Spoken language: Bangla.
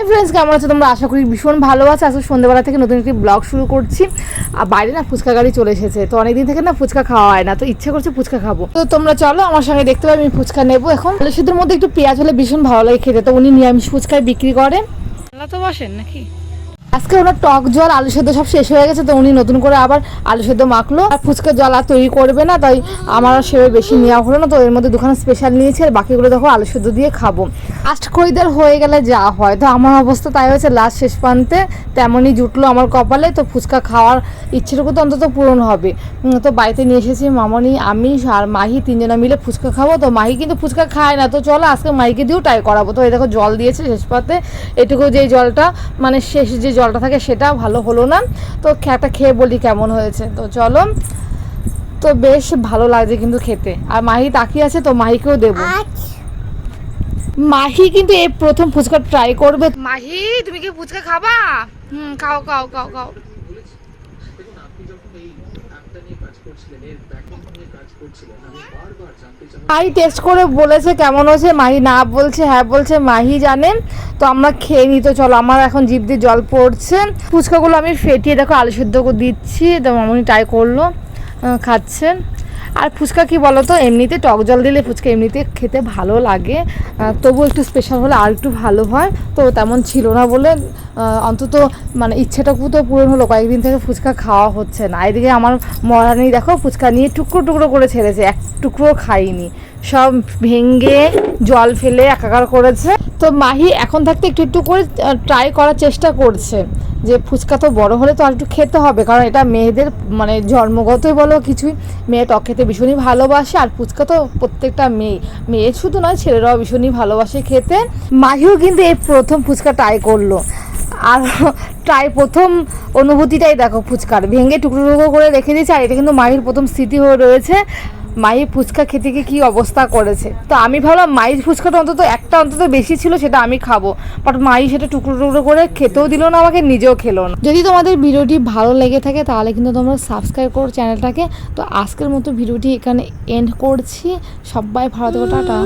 হাই ফ্রেন্ডস কেমন আছো তোমরা? আশা করি ভীষণ ভালো আছে। আজকে সন্ধ্যেবেলা থেকে নতুন একটি ব্লগ শুরু করছি। আর বাইরে না ফুচকা গাড়ি চলে এসেছে। তো অনেকদিন থেকে না ফুচকা খাওয়া হয় না। তো ইচ্ছে করছে ফুচকা খাব। তো তোমরা চলো, আমার সঙ্গে দেখতে পাবে, আমি ফুচকা নেব এখন। আলু মধ্যে একটু পেঁয়াজ হলে ভীষণ ভালো লাগে খেতে। তো উনি নিরামিষ ফুচকায় বিক্রি করে। তো বসেন নাকি? আজকে ওনার টক জল, আলু সেদ্ধ সব শেষ হয়ে গেছে, তো উনি নতুন করে আবার আলু সেদ্ধ মাখলো। আর ফুচকা জল আর তৈরি করবে না, তাই আমার সেভাবে বেশি নেওয়া হলো না, তো এর মধ্যে দুখানা স্পেশাল নিয়েছি, আর বাকিগুলো দেখো আলু সেদ্ধ দিয়ে খাব। লাস্ট খরিদার হয়ে গেলে যা হয়, তো আমার অবস্থা তাই হয়েছে লাস্ট শেষ প্রান্তে তেমনই জুটলো আমার কপালে, তো ফুচকা খাওয়ার ইচ্ছেটুকু তো অন্তত পূরণ হবে। তো বাড়িতে নিয়ে এসেছি মামনি, আমি আর মাহি তিনজনে মিলে ফুচকা খাব, তো মাহি কিন্তু ফুচকা খায় না, তো চলো আজকে মাহিকে দিয়েও ট্রাই করাবো। তো এই দেখো জল দিয়েছে শেষ পাতে এটুকু যেই জলটা মানে শেষ যে জলটা থাকে সেটা ভালো হলো না। তো একটা খেয়ে বলি কেমন হয়েছে। তো চলো। তো বেশ ভালো লাগছে কিন্তু খেতে। আর মাহি তাকিয়ে আছে তো মাহিকেও দেবো। মাহি কিন্তু এই প্রথম ফুচকা ট্রাই করবে। মাহি তুমি কি ফুচকা খাবা? হুম খাও খাও খাও খাও। দেখুন, আপনি যখন এই অ্যাপটা নিয়ে কাজ করছিলেন এর ব্যাকগ্রাউন্ড নিয়ে কাজ করছিলেন, আমি বারবার জানতে চাই মাহি টেস্ট করে বলেছে কেমন হয়েছে? মাহি না বলছে হ্যাঁ বলছে, মাহি জানেন। তো আমরা খেয়ে নিই তো চলো, আমার এখন জিভ দিয়ে জল পড়ছে। ফুচকাগুলো আমি ফেটিয়ে দেখো, আলু সেদ্ধ দিচ্ছি। তো মামনি ট্রাই করল খাচ্ছে। খাচ্ছেন আর ফুচকা কি বলো তো এমনিতে টক জল দিলে ফুচকা এমনিতে খেতে ভালো লাগে। তবু একটু স্পেশাল হলে আর একটু ভালো হয়। তো তেমন ছিল না বলে অন্তত মানে ইচ্ছেটাকু তো পূরণ হলো। কয়েকদিন থেকে ফুচকা খাওয়া হচ্ছে না। এদিকে আমার মহারানি দেখো, ফুচকা নিয়ে টুকরো টুকরো করে ছেড়েছে। এক টুকরো খাইনি। সব ভেঙ্গে জল ফেলে একাকার করেছে। তো মাহি এখন থাকতে একটু একটু করে ট্রাই করার চেষ্টা করছে যে ফুচকা তো বড় হলে তো আর একটু খেতে হবে, কারণ এটা মেয়েদের মানে জন্মগতই বলো কিছুই, মেয়ে টক খেতে ভীষণই ভালোবাসে, আর ফুচকা তো প্রত্যেকটা মেয়ে মেয়ে শুধু নয়, ছেলেরাও ভীষণই ভালোবাসে খেতে। মাহিও কিন্তু এই প্রথম ফুচকা ট্রাই করল। আর ট্রাই প্রথম অনুভূতিটাই দেখো ফুচকার, ভেঙে টুকরো টুকরো করে রেখে দিয়েছে, আর এটা কিন্তু মাহির প্রথম স্মৃতি হয়ে রয়েছে। মাহি ফুচকা খেতে গিয়ে কী অবস্থা করেছে? তো আমি ভাবলাম মায়ের ফুচকাটা অন্তত একটা অন্তত বেশি ছিল, সেটা আমি খাব। বাট মাই সেটা টুকরো টুকরো করে খেতেও দিল না, আমাকে নিজেও খেলো না। যদি তোমাদের ভিডিওটি ভালো লেগে থাকে, তাহলে কিন্তু তোমরা সাবস্ক্রাইব করো চ্যানেলটাকে। তো আজকের মতো ভিডিওটি এখানে এন্ড করছি। সবাই ভালো থেকো, টাটা।